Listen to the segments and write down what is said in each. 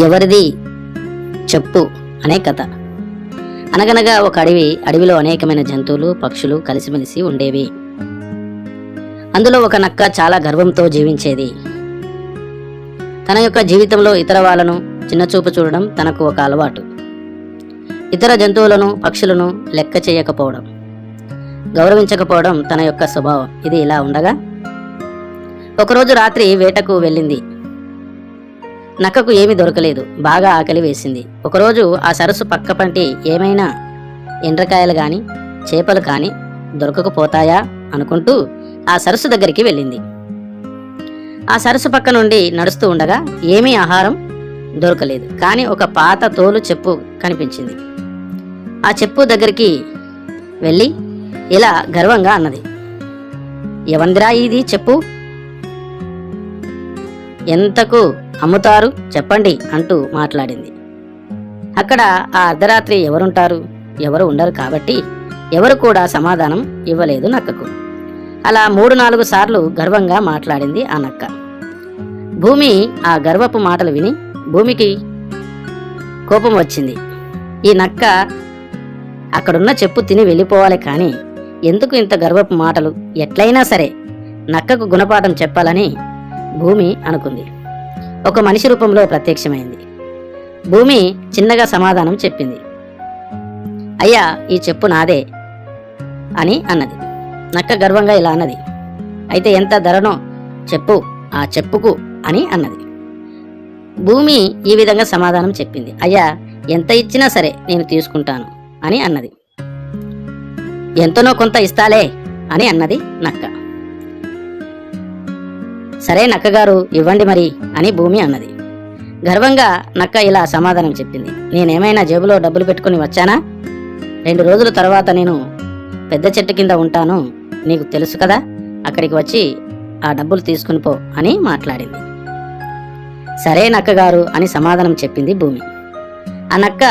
ఎవరిది? చెప్పు అనే కథ. అనగనగా ఒక అడవి అడవిలో అనేకమైన జంతువులు పక్షులు కలిసిమెలిసి ఉండేవి. అందులో ఒక నక్క చాలా గర్వంతో జీవించేది. తన యొక్క జీవితంలో ఇతర వాళ్ళను చిన్నచూపు చూడడం తనకు ఒక అలవాటు. ఇతర జంతువులను పక్షులను లెక్క చేయకపోవడం. గౌరవించకపోవడం తన యొక్క స్వభావం. ఇది ఇలా ఉండగా ఒకరోజు రాత్రి వేటకు వెళ్ళింది. నక్కకు ఏమీ దొరకలేదు. బాగా ఆకలి వేసింది. ఒకరోజు ఆ సరస్సు పక్క పంటి ఏమైనా ఎండ్రకాయలు గాని చేపలు కాని దొరకకపోతాయా అనుకుంటూ ఆ సరస్సు దగ్గరికి వెళ్ళింది. ఆ సరస్సు పక్క నుండి నడుస్తూ ఉండగా ఏమీ ఆహారం దొరకలేదు. కానీ ఒక పాత తోలు చెప్పు కనిపించింది. ఆ చెప్పు దగ్గరికి వెళ్ళి ఇలా గర్వంగా అన్నది. ఎవందిరా ఇది చెప్పు? ఎంతకు అమ్ముతారు చెప్పండి అంటూ మాట్లాడింది. అక్కడ ఆ అర్ధరాత్రి ఎవరుంటారు? ఎవరు ఉండరు కాబట్టి ఎవరు కూడా సమాధానం ఇవ్వలేదు నక్కకు. అలా మూడు నాలుగు సార్లు గర్వంగా మాట్లాడింది ఆ నక్క. భూమి ఆ గర్వపు మాటలు విని భూమికి కోపం వచ్చింది. ఈ నక్క అక్కడున్న చెప్పు తిని వెళ్ళిపోవాలి కానీ ఎందుకు ఇంత గర్వపు మాటలు? ఎట్లయినా సరే నక్కకు గుణపాఠం చెప్పాలని భూమి అనుకుంది. ఒక మనిషి రూపంలో ప్రత్యక్షమైంది. భూమి చిన్నగా సమాధానం చెప్పింది. అయ్యా ఈ చెప్పు నాదే అని అన్నది. నక్క గర్వంగా ఇలా అన్నది. అయితే ఎంత ధరనో చెప్పు ఆ చెప్పుకు అని అన్నది. భూమి ఈ విధంగా సమాధానం చెప్పింది. అయ్యా ఎంత ఇచ్చినా సరే నేను తీసుకుంటాను అని అన్నది. ఎంతనో కొంత ఇస్తాలే అని అన్నది నక్క. సరే నక్కగారు ఇవ్వండి మరి అని భూమి అన్నది. గర్వంగా నక్క ఇలా సమాధానం చెప్పింది. నేనేమైనా జేబులో డబ్బులు పెట్టుకుని వచ్చానా? రెండు రోజుల తర్వాత నేను పెద్ద చెట్టు కింద ఉంటాను నీకు తెలుసు కదా? అక్కడికి వచ్చి ఆ డబ్బులు తీసుకుని పో అని మాట్లాడింది. సరే నక్కగారు అని సమాధానం చెప్పింది భూమి. ఆ నక్క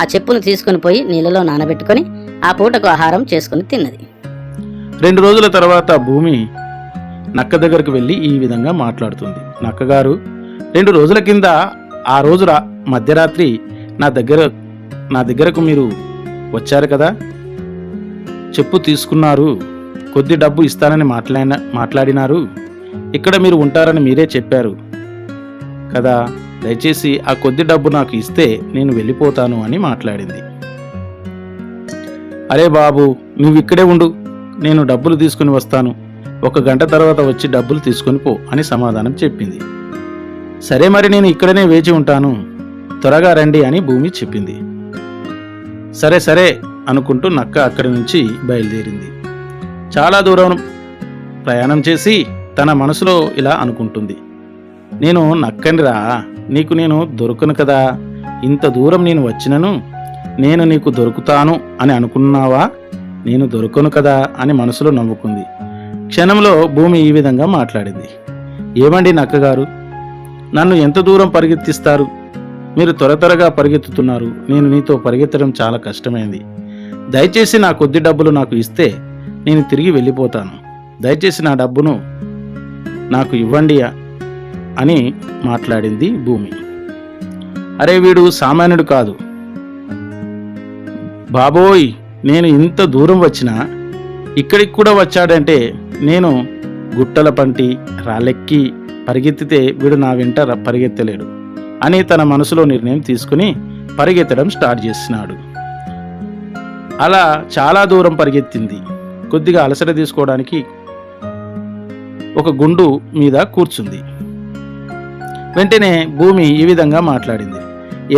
ఆ చెప్పును తీసుకుని పోయి నీళ్ళలో నానబెట్టుకొని ఆ పూటకు ఆహారం చేసుకుని తిన్నది. రెండు రోజుల తర్వాత భూమి నక్క దగ్గరకు వెళ్ళి ఈ విధంగా మాట్లాడుతుంది. నక్కగారు రెండు రోజుల కింద ఆ రోజు రా మధ్యరాత్రి నా దగ్గర నా దగ్గరకు మీరు వచ్చారు కదా? చెప్పు తీసుకున్నారు. కొద్ది డబ్బు ఇస్తానని మాట్లాడిన మాట్లాడినారు. ఇక్కడ మీరు ఉంటారని మీరే చెప్పారు కదా? దయచేసి ఆ కొద్ది డబ్బు నాకు ఇస్తే నేను వెళ్ళిపోతాను అని మాట్లాడింది. అరే బాబు నువ్వు ఇక్కడే ఉండు. నేను డబ్బులు తీసుకుని వస్తాను. ఒక గంట తర్వాత వచ్చి డబ్బులు తీసుకొని పో అని సమాధానం చెప్పింది. సరే మరి నేను ఇక్కడనే వేచి ఉంటాను. త్వరగా రండి అని భూమి చెప్పింది. సరే సరే అనుకుంటూ నక్క అక్కడి నుంచి బయలుదేరింది. చాలా దూరం ప్రయాణం చేసి తన మనసులో ఇలా అనుకుంటుంది. నేను నక్కనిరా నీకు నేను దొరకను కదా. ఇంత దూరం నేను వచ్చినను నేను నీకు దొరుకుతాను అని అనుకున్నావా? నేను దొరకను కదా అని మనసులో నవ్వుకుంది. క్షణంలో భూమి ఈ విధంగా మాట్లాడింది. ఏమండి నక్కగారు? నన్ను ఎంత దూరం పరిగెత్తిస్తారు? మీరు త్వర త్వరగా పరిగెత్తుతున్నారు. నేను నీతో పరిగెత్తడం చాలా కష్టమైంది. దయచేసి నా కొద్ది డబ్బులు నాకు ఇస్తే నేను తిరిగి వెళ్ళిపోతాను. దయచేసి నా డబ్బును నాకు ఇవ్వండి అని మాట్లాడింది భూమి. అరే వీడు సామాన్యుడు కాదు. బాబోయ్ నేను ఇంత దూరం వచ్చినా ఇక్కడికి కూడా వచ్చాడంటే నేను గుట్టల పంటి రాలెక్కి పరిగెత్తితే వీడు నా వెంట పరిగెత్తలేడు అని తన మనసులో నిర్ణయం తీసుకుని పరిగెత్తడం స్టార్ట్ చేసినాడు. అలా చాలా దూరం పరిగెత్తింది. కొద్దిగా అలసట తీసుకోవడానికి ఒక గుండు మీద కూర్చుంది. వెంటనే భూమి ఈ విధంగా మాట్లాడింది.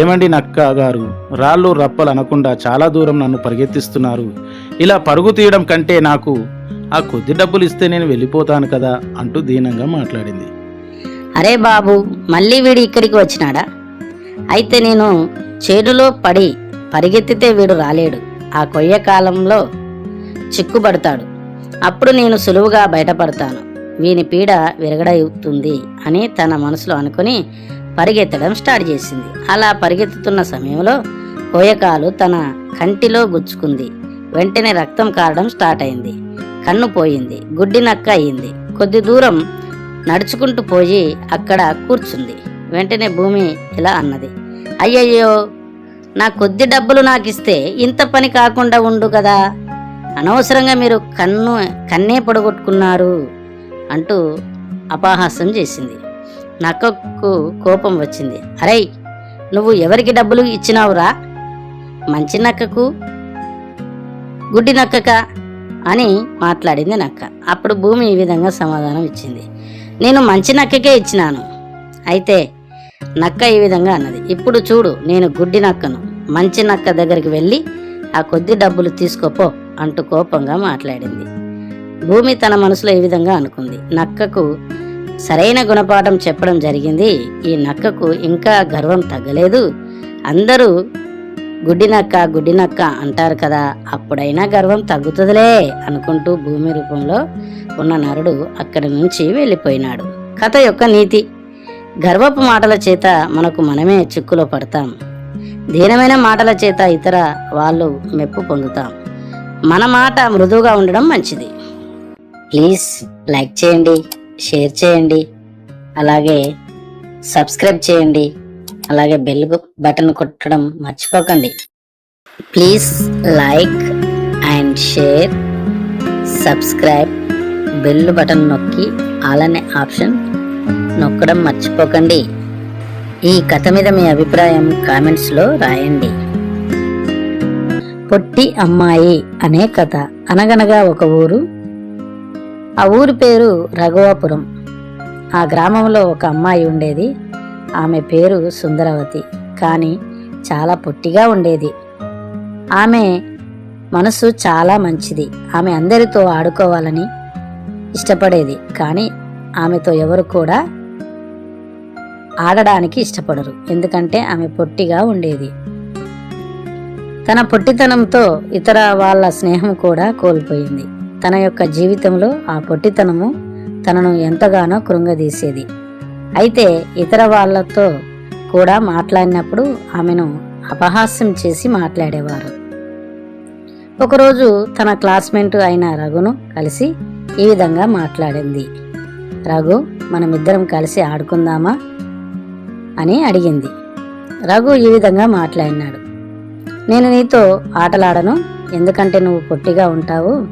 ఏమండి నక్క గారు రాళ్ళు రప్పలు అనకుండా చాలా దూరం నన్ను పరిగెత్తిస్తున్నారు. ఇలా పరుగు తీయడం కంటే నాకు ఆ కొద్ది డబ్బులు ఇస్తే నేను వెళ్ళిపోతాను కదా అంటూ దీనంగా మాట్లాడింది. అరే బాబు మళ్ళీ వీడు ఇక్కడికి వచ్చినాడా? అయితే నేను చేడులో పడి పరిగెత్తితే వీడు రాలేడు. ఆ కొయ్య కాలంలో చిక్కుబడతాడు. అప్పుడు నేను సులువుగా బయటపడతాను. వీని పీడ విరగడవుతుంది అని తన మనసులో అనుకుని పరిగెత్తడం స్టార్ట్ చేసింది. అలా పరిగెత్తుతున్న సమయంలో కోయకాలు తన కంటిలో గుచ్చుకుంది. వెంటనే రక్తం కారడం స్టార్ట్ అయింది. కన్ను పోయింది. గుడ్డి నక్క అయింది. కొద్ది దూరం నడుచుకుంటూ పోయి అక్కడ కూర్చుంది. వెంటనే భూమి ఇలా అన్నది. అయ్యయ్యో నా కొద్ది డబ్బులు నాకు ఇస్తే ఇంత పని కాకుండా ఉండు కదా. అనవసరంగా మీరు కన్ను కన్నే పొడగొట్టుకున్నారు అంటూ అపహాస్యం చేసింది. నక్కకు కోపం వచ్చింది. అరే నువ్వు ఎవరికి డబ్బులు ఇచ్చినావురా? మంచి నక్కకు గుడ్డి నక్కక అని మాట్లాడింది నక్క. అప్పుడు భూమి ఈ విధంగా సమాధానం ఇచ్చింది. నేను మంచి నక్కకే ఇచ్చినాను. అయితే నక్క ఈ విధంగా అన్నది. ఇప్పుడు చూడు నేను గుడ్డి నక్కను. మంచి నక్క దగ్గరికి వెళ్ళి ఆ కొద్ది డబ్బులు తీసుకోపో అంటూ కోపంగా మాట్లాడింది. భూమి తన మనసులో ఈ విధంగా అనుకుంది. నక్కకు సరైన గుణపాఠం చెప్పడం జరిగింది. ఈ నక్కకు ఇంకా గర్వం తగ్గలేదు. అందరూ గుడ్డినక్క గుడ్డినక్క అంటారు కదా అప్పుడైనా గర్వం తగ్గుతుందిలే అనుకుంటూ భూమి రూపంలో ఉన్న నరుడు అక్కడి నుంచి వెళ్ళిపోయినాడు. కథ యొక్క నీతి. గర్వపు మాటల చేత మనకు మనమే చిక్కులో పడతాం. దీనమైన మాటల చేత ఇతర వాళ్ళు మెప్పు పొందుతాం. మన మాట మృదువుగా ఉండడం మంచిది. ప్లీజ్ లైక్ చేయండి షేర్ చేయండి అలాగే సబ్స్క్రైబ్ చేయండి. అలాగే బెల్ బటన్ కొట్టడం మర్చిపోకండి. Please like and share subscribe bell button నొక్కి అలానే ఆప్షన్ నొక్కడం మర్చిపోకండి. ఈ కథ మీద మీ అభిప్రాయం కామెంట్స్లో రాయండి. పొట్టి అమ్మాయి అనే కథ అనగనగా ఒక ఊరు. ఆ ఊరి పేరు రఘువాపురం. ఆ గ్రామంలో ఒక అమ్మాయి ఉండేది. ఆమె పేరు సుందరవతి కానీ చాలా పొట్టిగా ఉండేది. ఆమె మనసు చాలా మంచిది. ఆమె అందరితో ఆడుకోవాలని ఇష్టపడేది కానీ ఆమెతో ఎవరు కూడా ఆడడానికి ఇష్టపడరు. ఎందుకంటే ఆమె పొట్టిగా ఉండేది. తన పొట్టితనంతో ఇతర వాళ్ళ స్నేహం కూడా కోల్పోయింది. తన యొక్క జీవితంలో ఆ పొట్టితనము తనను ఎంతగానో కృంగదీసేది. అయితే ఇతర వాళ్ళతో కూడా మాట్లాడినప్పుడు ఆమెను అపహాస్యం చేసి మాట్లాడేవారు. ఒకరోజు తన క్లాస్మేట్ అయిన రఘును కలిసి ఈ విధంగా మాట్లాడింది. రఘు మనమిద్దరం కలిసి ఆడుకుందామా? అని అడిగింది. రఘు ఈ విధంగా మాట్లాడినాడు. నేను నీతో ఆటలాడను ఎందుకంటే నువ్వు పొట్టిగా ఉంటావు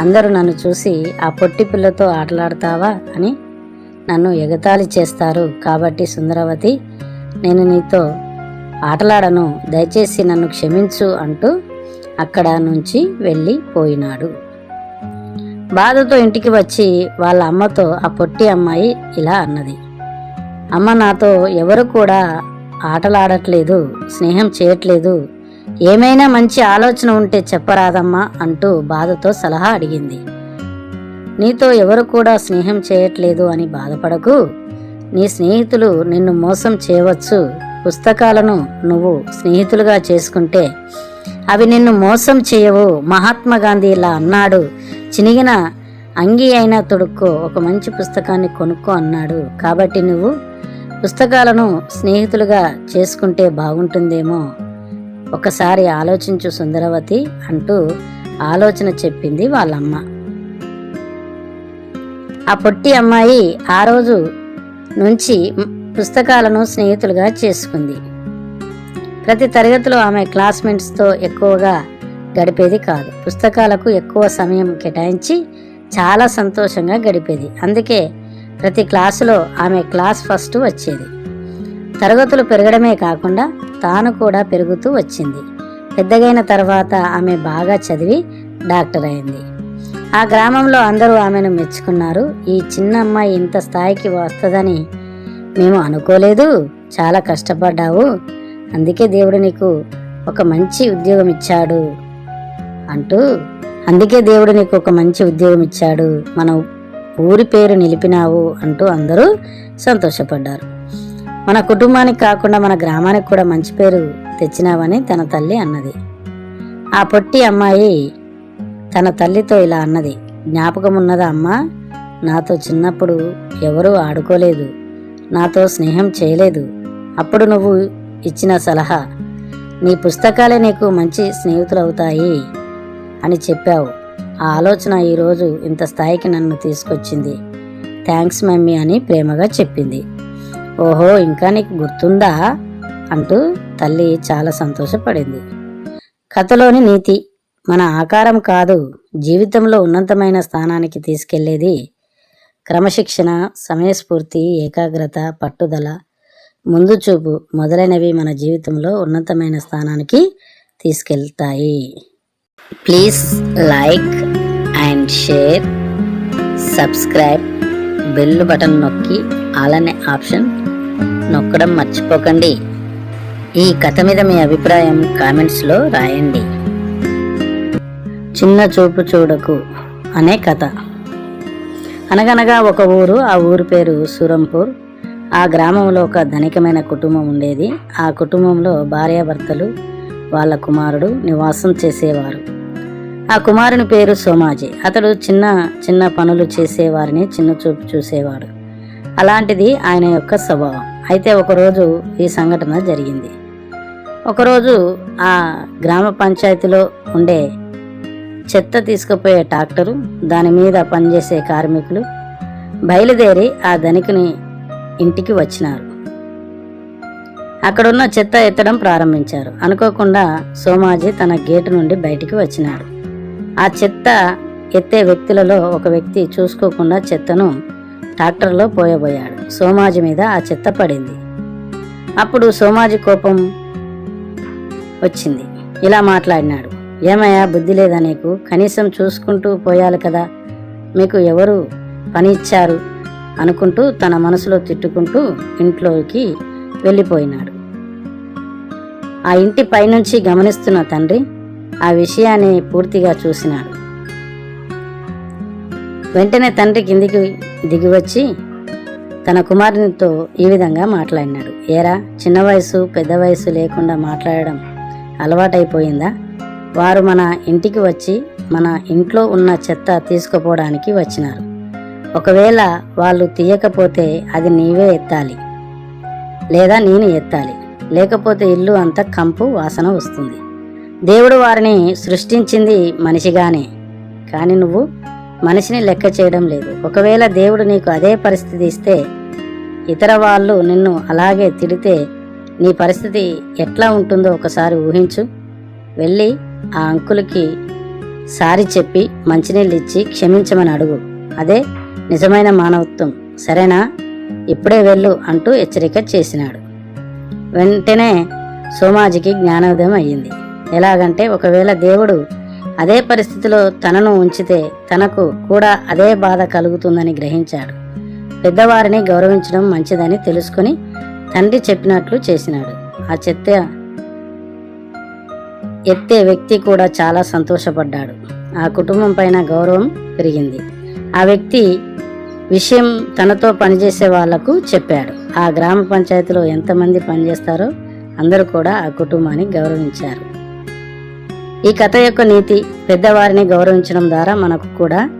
అందరూ నన్ను చూసి ఆ పొట్టి పిల్లతో ఆటలాడతావా? అని నన్ను ఎగతాళి చేస్తారు కాబట్టి సుందరవతి నేను నీతో ఆటలాడను. దయచేసి నన్ను క్షమించు అంటూ అక్కడ నుంచి వెళ్ళిపోయినాడు బాధతో ఇంటికి వచ్చి వాళ్ళ అమ్మతో ఆ పొట్టి అమ్మాయి ఇలా అన్నది. అమ్మ నాతో ఎవరు కూడా ఆటలాడట్లేదు స్నేహం చేయట్లేదు. ఏమైనా మంచి ఆలోచన ఉంటే చెప్పరాదమ్మా అంటూ బాధతో సలహా అడిగింది. నీతో ఎవరు కూడా స్నేహం చేయట్లేదు అని బాధపడకు. నీ స్నేహితులు నిన్ను మోసం చేయవచ్చు. పుస్తకాలను నువ్వు స్నేహితులుగా చేసుకుంటే అవి నిన్ను మోసం చేయవు. మహాత్మా గాంధీ ఇలా అన్నాడు. చినిగిన అంగి అయినా తొడుక్కో ఒక మంచి పుస్తకాన్ని కొనుక్కో అన్నాడు. కాబట్టి నువ్వు పుస్తకాలను స్నేహితులుగా చేసుకుంటే బాగుంటుందేమో? ఒకసారి ఆలోచించు సుందరవతి అంటూ ఆలోచన చెప్పింది వాళ్ళమ్మ. ఆ పొట్టి అమ్మాయి ఆ రోజు నుంచి పుస్తకాలను స్నేహితులుగా చేసుకుంది. ప్రతి తరగతిలో ఆమె క్లాస్మేట్స్తో ఎక్కువగా గడిపేది కాదు. పుస్తకాలకు ఎక్కువ సమయం కేటాయించి చాలా సంతోషంగా గడిపేది. అందుకే ప్రతి క్లాసులో ఆమె క్లాస్ ఫస్ట్ వచ్చేది. తరగతులు పెరగడమే కాకుండా తాను కూడా పెరుగుతూ వచ్చింది. పెద్దగైన తర్వాత ఆమె బాగా చదివి డాక్టర్ అయింది. ఆ గ్రామంలో అందరూ ఆమెను మెచ్చుకున్నారు. ఈ చిన్న అమ్మాయి ఇంత స్థాయికి వస్తుందని మేము అనుకోలేదు. చాలా కష్టపడ్డావు. అందుకే దేవుడు నీకు ఒక మంచి ఉద్యోగం ఇచ్చాడు అంటూ అందుకే దేవుడు నీకు ఒక మంచి ఉద్యోగం ఇచ్చాడు. మన ఊరి పేరు నిలిపినావు అంటూ అందరూ సంతోషపడ్డారు. మన కుటుంబానికి కాకుండా మన గ్రామానికి కూడా మంచి పేరు తెచ్చినావని తన తల్లి అన్నది. ఆ పొట్టి అమ్మాయి తన తల్లితో ఇలా అన్నది. జ్ఞాపకం ఉన్నదా అమ్మా? నాతో చిన్నప్పుడు ఎవరూ ఆడుకోలేదు. నాతో స్నేహం చేయలేదు. అప్పుడు నువ్వు ఇచ్చిన సలహా నీ పుస్తకాలే నీకు మంచి స్నేహితులు అవుతాయి అని చెప్పావు. ఆ ఆలోచన ఈరోజు ఇంత స్థాయికి నన్ను తీసుకొచ్చింది. థ్యాంక్స్ మమ్మీ అని ప్రేమగా చెప్పింది. ఓహో ఇంకా నీకు గుర్తుందా? అంటూ తల్లి చాలా సంతోషపడింది. కథలోని నీతి. మన ఆకారం కాదు జీవితంలో ఉన్నతమైన స్థానానికి తీసుకెళ్ళేది క్రమశిక్షణ సమయస్ఫూర్తి ఏకాగ్రత పట్టుదల ముందు చూపు మొదలైనవి మన జీవితంలో ఉన్నతమైన స్థానానికి తీసుకెళ్తాయి. Please like and share subscribe bell button నొక్కి అలానే ఆప్షన్ నొక్కడం మర్చిపోకండి. ఈ కథ మీద మీ అభిప్రాయం కామెంట్స్లో రాయండి. చిన్న చూపు చూడకు అనే కథ. అనగనగా ఒక ఊరు ఆ ఊరు పేరు సూరంపూర్. ఆ గ్రామంలో ఒక ధనికమైన కుటుంబం ఉండేది. ఆ కుటుంబంలో భార్యాభర్తలు వాళ్ళ కుమారుడు నివాసం చేసేవారు. ఆ కుమారుని పేరు సోమాజీ. అతడు చిన్న చిన్న పనులు చేసేవారిని చిన్న చూపు చూసేవాడు. అలాంటిది ఆయన యొక్క స్వభావం. అయితే ఒకరోజు ఈ సంఘటన జరిగింది. ఒకరోజు ఆ గ్రామ పంచాయతీలో ఉండే చెత్త తీసుకుపోయే ట్రాక్టరు దాని మీద పనిచేసే కార్మికులు బయలుదేరి ఆ ధనికుని ఇంటికి వచ్చినారు. అక్కడున్న చెత్త ఎత్తడం ప్రారంభించారు. అనుకోకుండా సోమాజీ తన గేటు నుండి బయటికి వచ్చినాడు ఆ చెత్త ఎత్తే వ్యక్తులలో ఒక వ్యక్తి చూసుకోకుండా చెత్తను ట్రాక్టర్లో పోయబోయాడు. సోమాజీ మీద ఆ చెత్త పడింది. అప్పుడు సోమాజీ కోపం వచ్చింది. ఇలా మాట్లాడినాడు. ఏమయ్యా బుద్ధి లేదా నీకు? కనీసం చూసుకుంటూ పోయాలి కదా. మీకు ఎవరు పని ఇచ్చారు అనుకుంటూ తన మనసులో తిట్టుకుంటూ ఇంట్లోకి వెళ్ళిపోయినాడు. ఆ ఇంటి పైనుంచి గమనిస్తున్న తండ్రి ఆ విషయాన్ని పూర్తిగా చూసినాడు. వెంటనే తండ్రి కిందికి దిగివచ్చి తన కుమారునితో ఈ విధంగా మాట్లాడినాడు. ఏరా చిన్న వయసు పెద్ద వయసు లేకుండా మాట్లాడడం అలవాటైపోయిందా? వారు మన ఇంటికి వచ్చి మన ఇంట్లో ఉన్న చెత్త తీసుకుపోవడానికి వచ్చినారు. ఒకవేళ వాళ్ళు తీయకపోతే అది నీవే ఎత్తాలి లేదా నేను ఎత్తాలి. లేకపోతే ఇల్లు అంత కంపు వాసన వస్తుంది. దేవుడు వారిని సృష్టించింది మనిషిగానే. కానీ నువ్వు మనిషిని లెక్క చేయడం లేదు. ఒకవేళ దేవుడు నీకు అదే పరిస్థితి ఇస్తే ఇతర వాళ్ళు నిన్ను అలాగే తిడితే నీ పరిస్థితి ఎట్లా ఉంటుందో ఒకసారి ఊహించు. వెళ్ళి ఆ అంకులకి సారి చెప్పి మంచినీళ్ళు ఇచ్చి క్షమించమని అడుగు. అదే నిజమైన మానవత్వం. సరేనా? ఇప్పుడే వెళ్ళు అంటూ హెచ్చరిక చేసినాడు. వెంటనే సోమాజికి జ్ఞానోదయం అయ్యింది. ఎలాగంటే ఒకవేళ దేవుడు అదే పరిస్థితిలో తనను ఉంచితే తనకు కూడా అదే బాధ కలుగుతుందని గ్రహించాడు. పెద్దవారిని గౌరవించడం మంచిదని తెలుసుకుని తండ్రి చెప్పినట్లు చేసినాడు. ఆ చెత్త ఎత్తే వ్యక్తి కూడా చాలా సంతోషపడ్డాడు. ఆ కుటుంబం పైన గౌరవం పెరిగింది. ఆ వ్యక్తి విషయం తనతో పనిచేసే వాళ్ళకు చెప్పాడు. ఆ గ్రామ పంచాయతీలో ఎంతమంది పనిచేస్తారో అందరూ కూడా ఆ కుటుంబాన్ని గౌరవించారు. ఈ కథ యొక్క నీతి పెద్దవారిని గౌరవించడం ద్వారా మనకు కూడా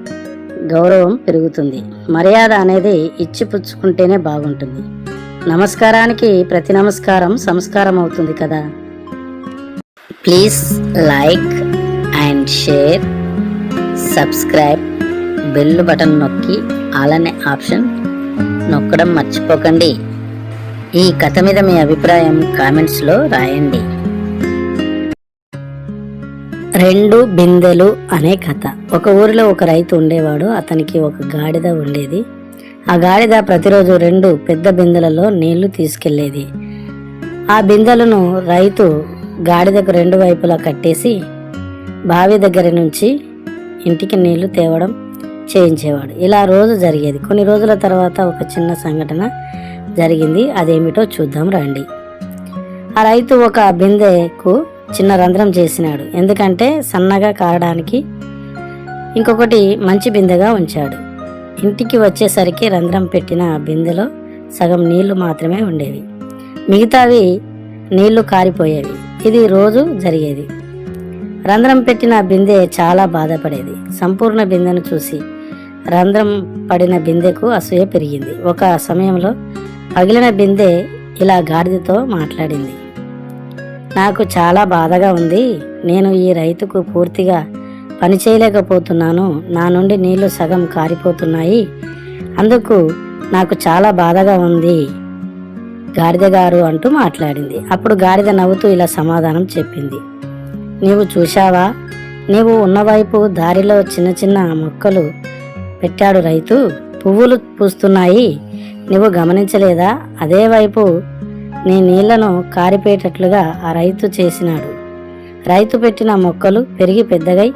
గౌరవం పెరుగుతుంది. మర్యాద అనేది ఇచ్చిపుచ్చుకుంటేనే బాగుంటుంది. నమస్కారానికి ప్రతి నమస్కారం సంస్కారం అవుతుంది కదా? Please like and share subscribe bell button నొక్కి అలానే ఆప్షన్ నొక్కడం మర్చిపోకండి. ఈ కథ మీద మీ అభిప్రాయం కామెంట్స్లో రాయండి. రెండు బిందెలు అనే కథ. ఒక ఊరిలో ఒక రైతు ఉండేవాడు. అతనికి ఒక గాడిద ఉండేది. ఆ గాడిద ప్రతిరోజు రెండు పెద్ద బిందెలలో నీళ్ళు తీసుకెళ్ళేది. ఆ బిందెలను రైతు గాడిదకు రెండు వైపులా కట్టేసి బావి దగ్గర నుంచి ఇంటికి నీళ్ళు తేవడం చేయించేవాడు. ఇలా రోజు జరిగేది. కొన్ని రోజుల తర్వాత ఒక చిన్న సంఘటన జరిగింది. అదేమిటో చూద్దాం రండి. ఆ రైతు ఒక బిందెకు చిన్న రంధ్రం చేసినాడు. ఎందుకంటే సన్నగా కారడానికి ఇంకొకటి మంచి బిందెగా ఉంచాడు. ఇంటికి వచ్చేసరికి రంధ్రం పెట్టిన బిందెలో సగం నీళ్ళు మాత్రమే ఉండేవి. మిగతావి నీళ్ళు కారిపోయేవి. ఇది రోజు జరిగేది. రంధ్రం పెట్టిన బిందె చాలా బాధపడేది. సంపూర్ణ బిందెను చూసి రంధ్రం పడిన బిందెకు అసూయ పెరిగింది. ఒక సమయంలో పగిలిన బిందె ఇలా గాడిదతో మాట్లాడింది. నాకు చాలా బాధగా ఉంది. నేను ఈ రైతుకు పూర్తిగా పని చేయలేకపోతున్నాను. నా నుండి నీళ్ళు సగం కారిపోతున్నాయి. అందుకు నాకు చాలా బాధగా ఉంది. గాడిద గారు అంటూ మాట్లాడింది. అప్పుడు గాడిద నవ్వుతూ ఇలా సమాధానం చెప్పింది. నీవు చూశావా? నీవు ఉన్నవైపు దారిలో చిన్న చిన్న మొక్కలు పెట్టాడు రైతు. పువ్వులు పూస్తున్నాయి. నువ్వు గమనించలేదా? అదే వైపు నీ నీళ్ళను కారిపేటట్లుగా ఆ రైతు చేసినాడు. రైతు పెట్టిన మొక్కలు పెరిగి పెద్దగై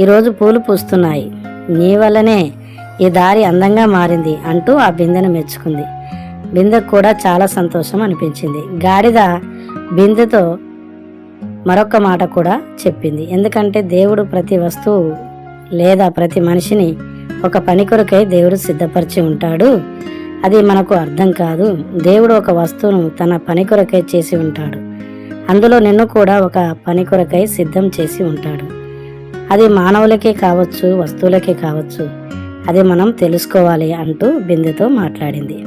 ఈరోజు పూలు పూస్తున్నాయి. నీ వల్లనే ఈ దారి అందంగా మారింది అంటూ ఆ బిందెను మెచ్చుకుంది. బిందెకు కూడా చాలా సంతోషం అనిపించింది. గాడిద బిందెతో మరొక మాట కూడా చెప్పింది. ఎందుకంటే దేవుడు ప్రతి వస్తువు లేదా ప్రతి మనిషిని ఒక పని కొరకై దేవుడు సిద్ధపరిచి ఉంటాడు. అది మనకు అర్థం కాదు. దేవుడు ఒక వస్తువును తన పని కొరకై చేసి ఉంటాడు. అందులో నిన్ను కూడా ఒక పని కొరకై సిద్ధం చేసి ఉంటాడు. అది మానవులకే కావచ్చు వస్తువులకే కావచ్చు. అది మనం తెలుసుకోవాలి అంటూ బిందెతో మాట్లాడింది.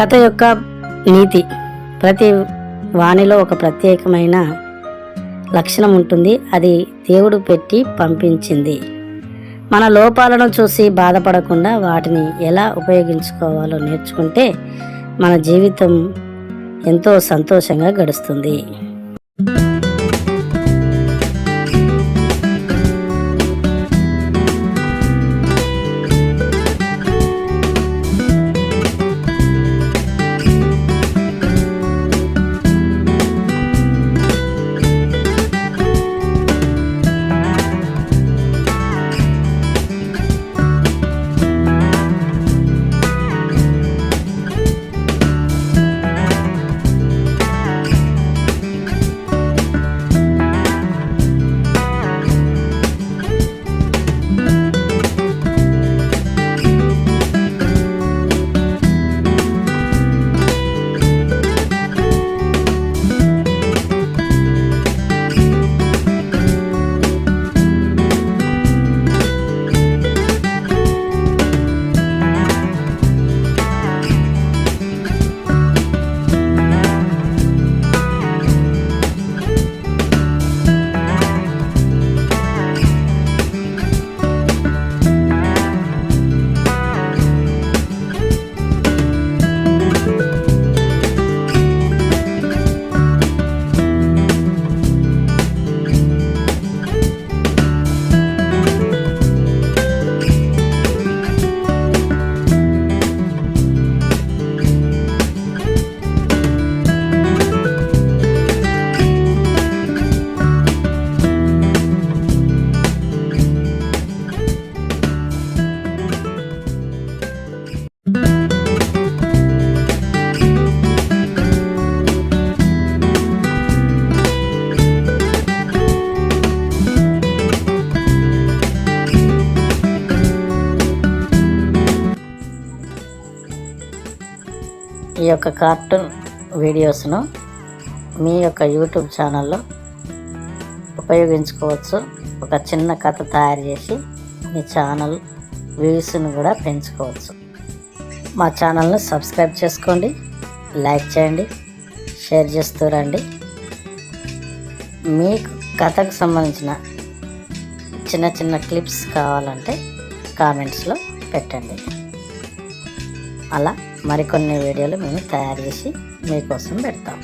కథ యొక్క నీతి. ప్రతి వాణిలో ఒక ప్రత్యేకమైన లక్షణం ఉంటుంది. అది దేవుడు పెట్టి పంపించింది. మన లోపాలను చూసి బాధపడకుండా వాటిని ఎలా ఉపయోగించుకోవాలో నేర్చుకుంటే మన జీవితం ఎంతో సంతోషంగా గడుస్తుంది. ఈ యొక్క కార్టూన్ వీడియోస్ను మీ యొక్క యూట్యూబ్ ఛానల్లో ఉపయోగించుకోవచ్చు. ఒక చిన్న కథ తయారు చేసి మీ ఛానల్ వ్యూస్ను కూడా పెంచుకోవచ్చు. మా ఛానల్ను సబ్స్క్రైబ్ చేసుకోండి లైక్ చేయండి షేర్ చేస్తూ రండి. మీకు కథకు సంబంధించిన చిన్న చిన్న క్లిప్స్ కావాలంటే కామెంట్స్లో పెట్టండి. అలా మరికొన్ని వీడియోలు మేము తయారు చేసి మీకోసం పెడతాం.